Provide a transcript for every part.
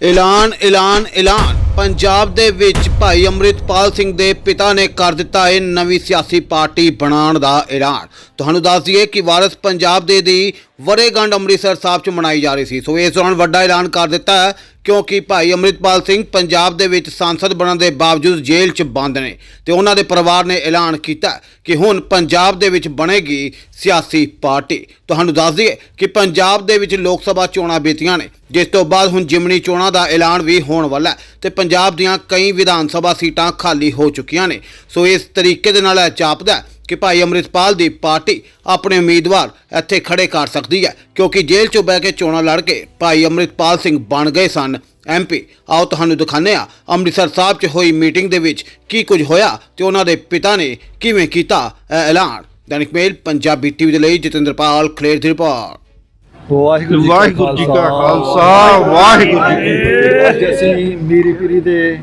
ਐਲਾਨ ਐਲਾਨ ਐਲਾਨ। ਪੰਜਾਬ ਦੇ ਵਿੱਚ ਭਾਈ ਅੰਮ੍ਰਿਤਪਾਲ ਸਿੰਘ ਦੇ ਪਿਤਾ ਨੇ ਕਰ ਦਿੱਤਾ ਹੈ ਨਵੀਂ ਸਿਆਸੀ ਪਾਰਟੀ ਬਣਾਉਣ ਦਾ ਐਲਾਨ। ਤੁਹਾਨੂੰ ਦੱਸ ਦਈਏ ਕਿ ਵਾਰਸ ਪੰਜਾਬ ਦੇ ਦੀ ਵਰੇਗੰਢ ਅੰਮ੍ਰਿਤਸਰ ਸਾਹਿਬ 'ਚ ਮਨਾਈ ਜਾ ਰਹੀ ਸੀ। ਸੋ ਇਸ ਦੌਰਾਨ ਵੱਡਾ ਐਲਾਨ ਕਰ ਦਿੱਤਾ ਹੈ, ਕਿਉਂਕਿ ਭਾਈ ਅੰਮ੍ਰਿਤਪਾਲ ਸਿੰਘ ਪੰਜਾਬ ਦੇ ਵਿੱਚ ਸੰਸਦ ਬਣਨ ਦੇ ਬਾਵਜੂਦ ਜੇਲ੍ਹ 'ਚ ਬੰਦ ਨੇ ਤੇ ਉਹਨਾਂ ਦੇ ਪਰਿਵਾਰ ਨੇ ਐਲਾਨ ਕੀਤਾ ਕਿ ਹੁਣ ਪੰਜਾਬ ਦੇ ਵਿੱਚ ਬਣੇਗੀ ਸਿਆਸੀ ਪਾਰਟੀ। ਤੁਹਾਨੂੰ ਦੱਸ ਦਈਏ ਕਿ ਪੰਜਾਬ ਦੇ ਵਿੱਚ ਲੋਕ ਸਭਾ ਚੋਣਾਂ ਬੀਤੀਆਂ ਨੇ, ਜਿਸ ਤੋਂ ਬਾਅਦ ਹੁਣ ਜਿਮਣੀ ਚੋਣਾਂ ਦਾ ਐਲਾਨ ਵੀ ਹੋਣ ਵਾਲਾ ਹੈ ਤੇ ਪੰਜਾਬ ਦੀਆਂ ਕਈ ਵਿਧਾਨ ਸਭਾ ਸੀਟਾਂ ਖਾਲੀ ਹੋ ਚੁੱਕੀਆਂ ਨੇ। ਸੋ ਇਸ ਤਰੀਕੇ ਦੇ ਨਾਲ ਇਹ ਜਾਪਦਾ ਕਿ ਭਾਈ ਅੰਮ੍ਰਿਤਪਾਲ ਦੀ ਪਾਰਟੀ ਆਪਣੇ ਉਮੀਦਵਾਰ ਇੱਥੇ ਖੜੇ ਕਰ ਸਕਦੀ ਹੈ ਕਿਉਂਕਿ ਜੇਲ੍ਹ 'ਚੋਂ ਬਹਿ ਕੇ ਚੋਣਾਂ ਲੜ ਕੇ ਭਾਈ ਅੰਮ੍ਰਿਤਪਾਲ ਸਿੰਘ ਬਣ ਗਏ ਸਨ। ਐਮਪੀ ਆਓ ਤੁਹਾਨੂੰ ਦਿਖਾਉਂਦੇ ਹਾਂ ਅੰਮ੍ਰਿਤਸਰ ਸਾਹਿਬ 'ਚ ਹੋਈ ਮੀਟਿੰਗ ਦੇ ਵਿੱਚ ਕੀ ਕੁਝ ਹੋਇਆ ਤੇ ਉਹਨਾਂ ਦੇ ਪਿਤਾ ਨੇ ਕਿਵੇਂ ਕੀਤਾ ਇਹ ਐਲਾਨ। ਦੈਨਿਕ ਮੇਲ ਪੰਜਾਬੀ ਟੀਵੀ ਦੇ ਲਈ ਜਤਿੰਦਰਪਾਲ ਖਲੇਰ ਦੀ ਰਿਪੋਰਟ। ਵਾਹਿਗੁਰੂ ਜੀ ਕਾ ਵਾਹਿਗੁਰੂ ਜੀ ਕਾ ਖਾਲਸਾ ਵਾਹਿਗੁਰੂ ਜੀ ਕੀ ਫਤਿਹ। ਅੱਜ ਅਸੀਂ ਮੀਰੀ ਪੀਰੀ ਦੇ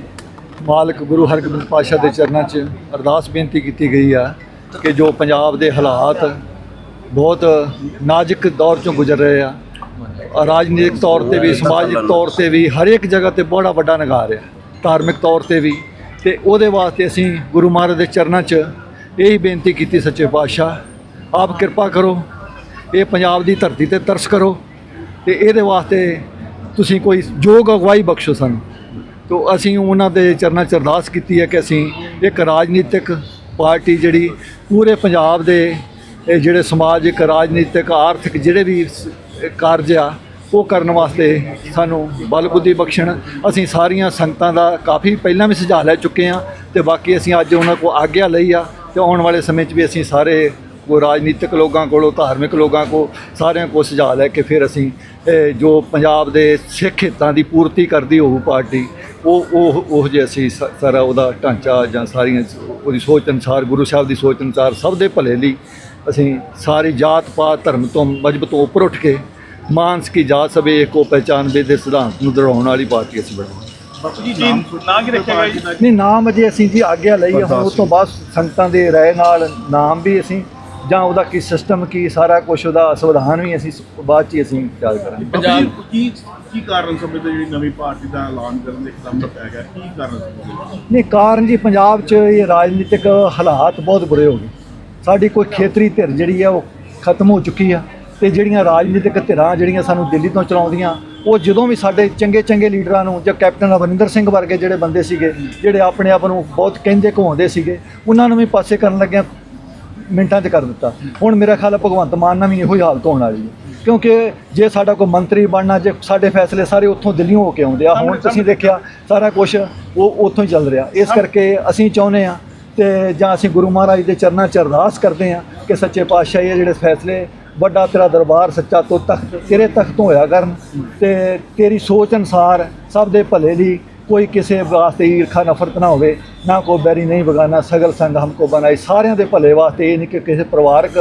ਮਾਲਕ ਗੁਰੂ ਹਰਗੋਬਿੰਦ ਪਾਤਸ਼ਾਹ ਦੇ ਚਰਨਾਂ 'ਚ ਅਰਦਾਸ ਬੇਨਤੀ ਕੀਤੀ ਗਈ ਆ ਕਿ ਜੋ ਪੰਜਾਬ ਦੇ ਹਾਲਾਤ ਬਹੁਤ ਨਾਜ਼ੁਕ ਦੌਰ 'ਚੋਂ ਗੁਜ਼ਰ ਰਹੇ ਆ। ਰਾਜਨੀਤਿਕ ਤੌਰ ਤੇ ਵੀ, ਸਮਾਜਿਕ ਤੌਰ ਤੇ ਵੀ ਹਰ ਇੱਕ ਜਗ੍ਹਾ ਤੇ ਬੜਾ ਵੱਡਾ ਨਗਾਰ ਆ ਧਾਰਮਿਕ ਤੌਰ ਤੇ ਵੀ। ਤੇ ਉਹਦੇ ਵਾਸਤੇ ਅਸੀਂ ਗੁਰੂ ਮਹਾਰਾਜ ਦੇ ਚਰਨਾਂ 'ਚ ਇਹੀ ਬੇਨਤੀ ਕੀਤੀ ਸੱਚੇ ਪਾਤਸ਼ਾਹ, ਆਪ ਕਿਰਪਾ ਕਰੋ, ਇਹ ਪੰਜਾਬ ਦੀ ਧਰਤੀ ਤੇ ਤਰਸ ਕਰੋ ਤੇ ਇਹਦੇ ਵਾਸਤੇ ਤੁਸੀਂ ਕੋਈ ਯੋਗ ਅਗਵਾਈ ਬਖਸ਼ੋ ਸਾਨੂੰ। ਤੋ ਅਸੀਂ ਉਹਨਾਂ ਦੇ ਚਰਨਾਂ 'ਚ ਅਰਦਾਸ ਕੀਤੀ ਹੈ ਕਿ ਅਸੀਂ ਇੱਕ ਰਾਜਨੀਤਿਕ ਪਾਰਟੀ ਜਿਹੜੀ ਪੂਰੇ ਪੰਜਾਬ ਦੇ ਇਹ ਜਿਹੜੇ ਸਮਾਜਿਕ, ਰਾਜਨੀਤਿਕ, ਆਰਥਿਕ ਜਿਹੜੇ ਵੀ ਕਾਰਜ ਆ, ਉਹ ਕਰਨ ਵਾਸਤੇ ਸਾਨੂੰ ਬਲ ਬੁੱਧੀ ਬਖਸ਼ਣ। ਅਸੀਂ ਸਾਰੀਆਂ ਸੰਗਤਾਂ ਦਾ ਕਾਫੀ ਪਹਿਲਾਂ ਵੀ ਸੁਝਾਅ ਲੈ ਚੁੱਕੇ ਹਾਂ ਤੇ ਬਾਕੀ ਅਸੀਂ ਅੱਜ ਉਹਨਾਂ ਕੋਲ ਆਗਿਆ ਲਈ ਆ ਤੇ ਆਉਣ ਵਾਲੇ ਸਮੇਂ 'ਚ ਵੀ ਅਸੀਂ ਸਾਰੇ ਕੋ ਰਾਜਨੀਤਿਕ ਲੋਕਾਂ ਕੋਲੋਂ, ਧਾਰਮਿਕ ਲੋਕਾਂ ਕੋ ਸਾਰਿਆਂ ਕੋਲ ਸੁਝਾਅ ਲੈ ਕੇ ਫਿਰ ਅਸੀਂ ਜੋ ਪੰਜਾਬ ਦੇ ਸਿੱਖ ਹਿੱਤਾਂ ਦੀ ਪੂਰਤੀ ਕਰਦੀ ਹੋਊ ਪਾਰਟੀ ਉਹ ਉਹ ਉਹ ਜੇ ਅਸੀਂ ਸ- ਸਾਰਾ ਉਹਦਾ ਢਾਂਚਾ ਜਾਂ ਸਾਰੀਆਂ ਉਹਦੀ ਸੋਚ ਅਨੁਸਾਰ ਗੁਰੂ ਸਾਹਿਬ ਦੀ ਸੋਚ ਅਨੁਸਾਰ ਸਭ ਦੇ ਭਲੇ ਲਈ ਅਸੀਂ ਸਾਰੀ ਜਾਤ ਪਾਤ ਧਰਮ ਤੋਂ ਮਜਬੂਤ ਤੋਂ ਉੱਪਰ ਉੱਠ ਕੇ ਮਾਨਸ ਕੀ ਜਾਤ ਸਭੇ ਏਕੋ ਪਹਿਚਾਨ ਵੇ ਦੇ ਸਿਧਾਂਤ ਨੂੰ ਦੜਾਉਣ ਵਾਲੀ ਪਾਰਟੀ ਅਸੀਂ ਬਣਾਵਾਂਗੇ। ਬਾਪੂ ਜੀ ਨਾਮ ਨਾਂ ਕੀ ਰੱਖਿਆ ਗਿਆ ਜੀ? ਨਹੀਂ ਨਾਮ ਅਜੇ ਅਸੀਂ ਜੀ ਆਗਿਆ ਲਈ ਹੈ, ਹੁਣ ਉਸ ਤੋਂ ਬਾਅਦ ਸੰਗਤਾਂ ਦੇ ਰਾਏ ਨਾਲ ਨਾਮ ਵੀ ਅਸੀਂ ਜਾਂ ਉਹਦਾ ਕੀ ਸਿਸਟਮ ਕੀ ਸਾਰਾ ਕੁਝ ਉਹਦਾ ਸੰਵਿਧਾਨ ਵੀ ਅਸੀਂ ਬਾਅਦ ਚ ਹੀ ਅਸੀਂ ਤਿਆਰ ਕਰਾਂਗੇ। ਪੰਜਾਬ ਕੀ ਕੀ ਕਾਰਨ ਸਮਝਦੇ ਜਿਹੜੀ ਨਵੀਂ ਪਾਰਟੀ ਦਾ ਐਲਾਨ ਕਰਨ ਦੇ ਇੱਕਦਮ ਪੈ ਗਿਆ? ਕੀ ਕਾਰਨ ਸਮਝਦੇ ਨਹੀਂ, ਕਾਰਨ ਜੀ ਪੰਜਾਬ 'ਚ ਇਹ ਰਾਜਨੀਤਿਕ ਹਾਲਾਤ ਬਹੁਤ ਬੁਰੇ ਹੋ ਗਏ। ਸਾਡੀ ਕੋਈ ਖੇਤਰੀ ਧਿਰ ਜਿਹੜੀ ਆ, ਉਹ ਖਤਮ ਹੋ ਚੁੱਕੀ ਆ ਤੇ ਜਿਹੜੀਆਂ ਰਾਜਨੀਤਿਕ ਧਿਰਾਂ ਜਿਹੜੀਆਂ ਸਾਨੂੰ ਦਿੱਲੀ ਤੋਂ ਚਲਾਉਂਦੀਆਂ, ਉਹ ਜਦੋਂ ਵੀ ਸਾਡੇ ਚੰਗੇ ਚੰਗੇ ਲੀਡਰਾਂ ਨੂੰ ਜਾਂ ਕੈਪਟਨ ਅਮਰਿੰਦਰ ਸਿੰਘ ਵਰਗੇ ਜਿਹੜੇ ਬੰਦੇ ਸੀਗੇ, ਜਿਹੜੇ ਆਪਣੇ ਆਪ ਨੂੰ ਬਹੁਤ ਕਹਿੰਦੇ ਘੁੰਮਦੇ ਸੀਗੇ, ਉਹਨਾਂ ਨੂੰ ਵੀ ਪਾਸੇ ਕਰਨ ਲੱਗਿਆ ਮਿੰਟਾਂ 'ਚ ਕਰ ਦਿੱਤਾ। ਹੁਣ ਮੇਰਾ ਖਿਆਲ ਹੈ ਭਗਵੰਤ ਮਾਨ ਨਾਲ ਵੀ ਇਹੋ ਹੀ ਹਾਲਤ ਹੋਣ ਵਾਲੀ ਹੈ। ਕਿਉਂਕਿ ਜੇ ਸਾਡਾ ਕੋਈ ਮੰਤਰੀ ਬਣਨਾ ਜੇ ਸਾਡੇ ਫੈਸਲੇ ਸਾਰੇ ਉੱਥੋਂ ਦਿੱਲੀੋਂ ਹੋ ਕੇ ਆਉਂਦੇ ਆ ਹੁਣ ਤੁਸੀਂ ਦੇਖਿਆ ਸਾਰਾ ਕੁਝ ਉਹ ਉੱਥੋਂ ਹੀ ਚੱਲ ਰਿਹਾ। ਇਸ ਕਰਕੇ ਅਸੀਂ ਚਾਹੁੰਦੇ ਆ ਤੇ ਜਾਂ ਅਸੀਂ ਗੁਰੂ ਮਹਾਰਾਜ ਦੇ ਚਰਨਾਂ 'ਚ ਅਰਦਾਸ ਕਰਦੇ ਆ ਕਿ ਸੱਚੇ ਪਾਤਸ਼ਾਹ ਇਹ ਜਿਹੜੇ ਫੈਸਲੇ ਵੱਡਾ ਤੇਰਾ ਦਰਬਾਰ ਸੱਚਾ ਤੋਂ ਤਖਤ ਤੇਰੇ ਤਖਤ ਤੋਂ ਹੋਇਆ ਕਰਨ ਤੇ ਤੇਰੀ ਸੋਚ ਅਨਸਾਰ ਸਭ ਦੇ ਭਲੇ ਲਈ ਕੋਈ ਕਿਸੇ ਵਾਸਤੇ ਈਰਖਾ ਨਫ਼ਰਤ ਨਾ ਹੋਵੇ ਨਾ ਕੋ ਬੈਰੀ ਨਹੀਂ ਬਗਾਨਾ ਸਗਲ ਸੰਗ ਹਮਕੋ ਬਣਾਈ। ਸਾਰਿਆਂ ਦੇ ਭਲੇ ਵਾਸਤੇ ਇਹ ਨਹੀਂ ਕਿ ਕਿਸੇ ਪਰਿਵਾਰਕ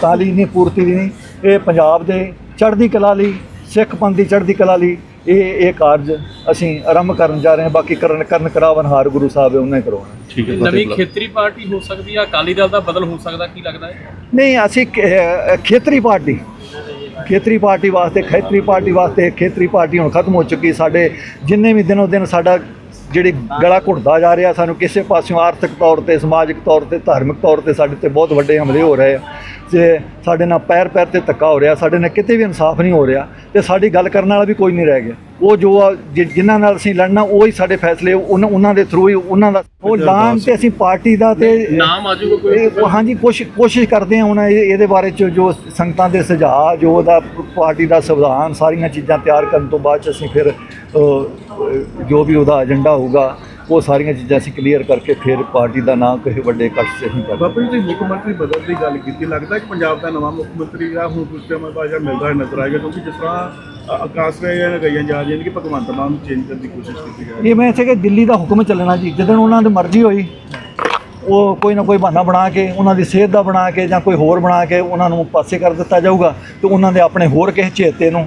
ਤਾਲੀ ਨਹੀਂ ਪੂਰਤੀ ਦੀ ਨਹੀਂ। ਇਹ ਪੰਜਾਬ ਦੇ ਚੜ੍ਹਦੀ ਕਲਾ ਲਈ ਸਿੱਖ ਪੰਥ ਦੀ ਚੜ੍ਹਦੀ ਕਲਾ ਲਈ ਇਹ ਇਹ ਕਾਰਜ ਅਸੀਂ ਆਰੰਭ ਕਰਨ ਜਾ ਰਹੇ ਹਾਂ। ਬਾਕੀ ਕਰਨ ਕਰਨ ਕਰਾਵਨ ਹਾਰ ਗੁਰੂ ਸਾਹਿਬ ਹੈ ਉਹਨਾਂ ਹੀ ਕਰਵਾਉਣਾ ਠੀਕ ਨਵੀਂ ਖੇਤਰੀ ਪਾਰਟੀ ਹੋ ਸਕਦੀ ਆ ਅਕਾਲੀ ਦਲ ਦਾ ਬਦਲ ਹੋ ਸਕਦਾ ਕੀ ਲੱਗਦਾ ਹੈ? ਨਹੀਂ ਅਸੀਂ ਖੇਤਰੀ ਪਾਰਟੀ ਖੇਤਰੀ ਪਾਰਟੀ ਵਾਸਤੇ ਖੇਤਰੀ ਪਾਰਟੀ ਵਾਸਤੇ ਖੇਤਰੀ ਪਾਰਟੀ ਹੁਣ ਖਤਮ ਹੋ ਚੁੱਕੀ। ਸਾਡੇ ਜਿੰਨੇ ਵੀ ਦਿਨੋਂ ਦਿਨ ਸਾਡਾ ਜਿਹੜੀ ਗਲਾ ਘੁੱਟਦਾ ਜਾ ਰਿਹਾ ਸਾਨੂੰ ਕਿਸੇ ਪਾਸਿਓਂ ਆਰਥਿਕ ਤੌਰ ਤੇ ਸਮਾਜਿਕ ਤੌਰ ਤੇ ਧਾਰਮਿਕ ਤੌਰ ਤੇ ਸਾਡੇ ਤੇ ਬਹੁਤ ਵੱਡੇ ਹਮਲੇ ਹੋ ਰਹੇ ਆ। ਤੇ ਸਾਡੇ ਨਾਲ ਪੈਰ ਪੈਰ ਤੇ ਧੱਕਾ ਹੋ ਰਿਹਾ ਸਾਡੇ ਨਾਲ ਕਿਤੇ ਵੀ ਇਨਸਾਫ ਨਹੀਂ ਹੋ ਰਿਹਾ ਤੇ ਸਾਡੀ ਗੱਲ ਕਰਨ ਵਾਲਾ ਵੀ ਕੋਈ ਨਹੀਂ ਰਹਿ ਗਿਆ। ਉਹ ਜੋ ਜਿਨ੍ਹਾਂ ਨਾਲ ਅਸੀਂ ਲੜਨਾ ਉਹ ਹੀ ਸਾਡੇ ਫੈਸਲੇ ਉਹਨਾਂ ਦੇ ਥਰੂ ਹੀ ਉਹਨਾਂ ਦਾ ਉਹ ਲਾਨ ਤੇ ਅਸੀਂ ਪਾਰਟੀ ਦਾ ਤੇ ਨਾਮ ਆ ਜਾਊਗਾ ਕੋਈ। ਹਾਂਜੀ ਕੋਸ਼ਿਸ਼ ਕੋਸ਼ਿਸ਼ ਕਰਦੇ ਹਾਂ ਹੁਣ ਇਹ- ਇਹਦੇ ਬਾਰੇ ਚ ਜੋ ਸੰਗਤਾਂ ਦੇ ਸੁਝਾਅ ਜੋ ਉਹਦਾ ਪਾਰਟੀ ਦਾ ਸੰਵਿਧਾਨ ਸਾਰੀਆਂ ਚੀਜ਼ਾਂ ਤਿਆਰ ਕਰਨ ਤੋਂ ਬਾਅਦ ਚ ਅਸੀਂ ਫਿਰ ਜੋ ਵੀ ਉਹਦਾ ਏਜੰਡਾ ਹੋਊਗਾ ਉਹ ਸਾਰੀਆਂ ਚੀਜ਼ਾਂ ਅਸੀਂ ਕਲੀਅਰ ਕਰਕੇ ਫਿਰ ਪਾਰਟੀ ਦਾ ਨਾਮ ਕਿਸੇ ਵੱਡੇ ਕੱਟ ਸੇ ਅਸੀਂ ਕਰਾਂਗੇ ਬਾਪੂ ਜੀ ਤੁਸੀਂ ਮੁੱਖ ਮੰਤਰੀ ਬਦਲ ਦੀ ਗੱਲ ਕੀਤੀ ਲੱਗਦਾ ਕਿ ਪੰਜਾਬ ਦਾ ਨਵਾਂ ਮੁੱਖ ਮੰਤਰੀ ਆ ਹੁਣ ਬਾਅਦ ਜਿਹੜਾ ਮਿਲਦਾ ਹੋਇਆ ਨਜ਼ਰ ਆਏਗਾ ਕਿਉਂਕਿ ਜਿਸ ਤਰ੍ਹਾਂ ਆਕਾਸ਼ ਨੇ ਗਈਆਂ ਜਾ ਰਹੀਆਂ ਨੇ ਕਿ ਭਗਵੰਤ ਮਾਨ ਨੂੰ ਚੇਂਜ ਕਰਨ ਦੀ ਕੋਸ਼ਿਸ਼ ਕੀਤੀ ਜਾ ਰਹੀ ਹੈ। ਇਹ ਮੈਂ ਇੱਥੇ ਕਿ ਦਿੱਲੀ ਦਾ ਹੁਕਮ ਚੱਲਣਾ ਜੀ ਜਦੋਂ ਉਹਨਾਂ ਦੀ ਮਰਜ਼ੀ ਹੋਈ ਉਹ ਕੋਈ ਨਾ ਕੋਈ ਬਹਾਨਾ ਬਣਾ ਕੇ ਉਹਨਾਂ ਦੀ ਸਿਹਤ ਦਾ ਬਣਾ ਕੇ ਜਾਂ ਕੋਈ ਹੋਰ ਬਣਾ ਕੇ ਉਹਨਾਂ ਨੂੰ ਪਾਸੇ ਕਰ ਦਿੱਤਾ ਜਾਊਗਾ ਤੇ ਉਹਨਾਂ ਦੇ ਆਪਣੇ ਹੋਰ ਕਿਸੇ ਚੇਤੇ ਨੂੰ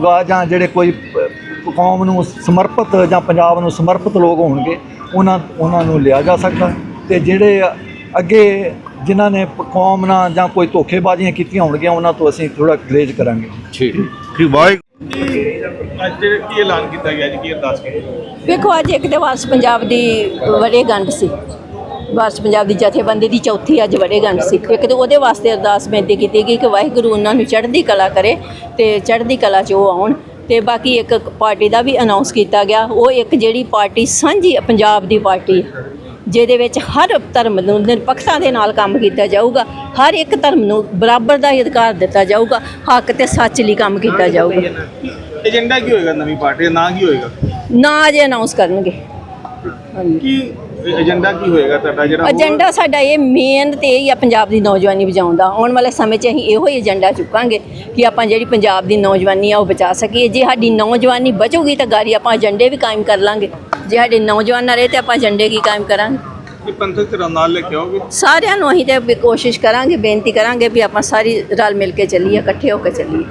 ਹੋਊਗਾ ਜਾਂ ਜਿਹੜੇ ਕੋਈ ਕੌਮ ਨੂੰ ਸਮਰਪਿਤ ਜਾਂ ਪੰਜਾਬ ਨੂੰ ਸਮਰਪਿਤ ਲੋਕ ਹੋਣਗੇ ਉਹਨਾਂ ਉਹਨਾਂ ਨੂੰ ਲਿਆ ਜਾ ਸਕਦਾ। ਤੇ ਜਿਹੜੇ ਅੱਗੇ ਜਿਨ੍ਹਾਂ ਨੇ ਕੌਮ ਨਾਲ ਜਾਂ ਕੋਈ ਧੋਖੇਬਾਜ਼ੀਆਂ ਕੀਤੀਆਂ ਹੋਣਗੀਆਂ ਉਹਨਾਂ ਤੋਂ ਅਸੀਂ ਥੋੜਾ ਗਰੇਜ ਕਰਾਂਗੇ। ਅੱਜ ਕੀ ਐਲਾਨ ਕੀਤਾ ਗਿਆ ਜੀ ਕੀ ਅਰਦਾਸ ਕੀਤੀ? ਵੇਖੋ ਅੱਜ ਇੱਕ ਤੇ ਵਾਰਸ ਪੰਜਾਬ ਦੀ ਵਰੇਗੰਢ ਸੀ। ਵਾਰਸ ਪੰਜਾਬ ਦੀ ਜਥੇਬੰਦੀ ਦੀ ਚੌਥੀ ਅੱਜ ਵਰੇਗੰਢ ਸੀ। ਇੱਕ ਤੇ ਉਹਦੇ ਵਾਸਤੇ ਅਰਦਾਸ ਬੇਨਤੀ ਕੀਤੀ ਗਈ ਕਿ ਵਾਹਿਗੁਰੂ ਉਹਨਾਂ ਨੂੰ ਚੜ੍ਹਦੀ ਕਲਾ ਕਰੇ ਤੇ ਚੜ੍ਹਦੀ ਕਲਾ 'ਚ ਉਹ ਆਉਣ ਤੇ ਬਾਕੀ ਇੱਕ ਪਾਰਟੀ ਦਾ ਵੀ ਅਨਾਉਂਸ ਕੀਤਾ ਗਿਆ। ਉਹ ਇੱਕ ਜਿਹੜੀ ਪਾਰਟੀ ਸਾਂਝੀ ਪੰਜਾਬ ਦੀ ਪਾਰਟੀ ਜਿਹਦੇ ਵਿੱਚ ਹਰ ਧਰਮ ਨੂੰ ਨਿਰਪੱਖਤਾ ਦੇ ਨਾਲ ਕੰਮ ਕੀਤਾ ਜਾਊਗਾ ਹਰ ਇੱਕ ਧਰਮ ਨੂੰ ਬਰਾਬਰ ਦਾ ਅਧਿਕਾਰ ਦਿੱਤਾ ਜਾਊਗਾ ਹੱਕ ਤੇ ਸੱਚ ਲਈ ਕੰਮ ਕੀਤਾ ਜਾਊਗਾ। ਏਜੰਡਾ ਕੀ ਹੋਏਗਾ? ਨਵੀਂ ਪਾਰਟੀ ਦਾ ਨਾਂ ਕੀ ਹੋਏਗਾ? ਨਾ ਅਜੇ ਅਨਾਉਂਸ ਕਰਨਗੇ। ਕੀ ਏਜੰਡਾ ਕੀ ਹੋਏਗਾ ਤੁਹਾਡਾ ਜਿਹੜਾ ਏਜੰਡਾ ਸਾਡਾ ਇਹ ਮੇਨ ਤੇ ਇਹ ਹੀ ਆ ਪੰਜਾਬ ਦੀ ਨੌਜਵਾਨੀ ਬਚਾਉਣ ਦਾ। ਆਉਣ ਵਾਲੇ ਸਮੇਂ 'ਚ ਅਸੀਂ ਇਹੋ ਹੀ ਏਜੰਡਾ ਚੁੱਕਾਂਗੇ ਕਿ ਆਪਾਂ ਜਿਹੜੀ ਪੰਜਾਬ ਦੀ ਨੌਜਵਾਨੀ ਆ ਉਹ ਬਚਾ ਸਕੀਏ। ਜੇ ਸਾਡੀ ਨੌਜਵਾਨੀ ਬਚੂਗੀ ਤਾਂ ਗਾਰੀ ਆਪਾਂ ਏਜੰਡੇ ਵੀ ਕਾਇਮ ਕਰ ਲਾਂਗੇ। ਜੇ ਸਾਡੇ ਨੌਜਵਾਨ ਨਾ ਰਹੇ ਤੇ ਆਪਾਂ ਏਜੰਡੇ ਕੀ ਕਾਇਮ ਕਰਾਂਗੇ? ਕੀ ਪੰਥਕ ਧਿਰਾਂ ਨਾਲ ਲੈ ਕੇ ਆਓਗੇ? ਸਾਰਿਆਂ ਨੂੰ ਅਸੀਂ ਤੇ ਕੋਸ਼ਿਸ਼ ਕਰਾਂਗੇ ਬੇਨਤੀ ਕਰਾਂਗੇ ਵੀ ਆਪਾਂ ਸਾਰੀ ਰਲ ਮਿਲ ਕੇ ਚੱਲੀਏ ਇਕੱਠੇ ਹੋ ਕੇ ਚੱਲੀਏ।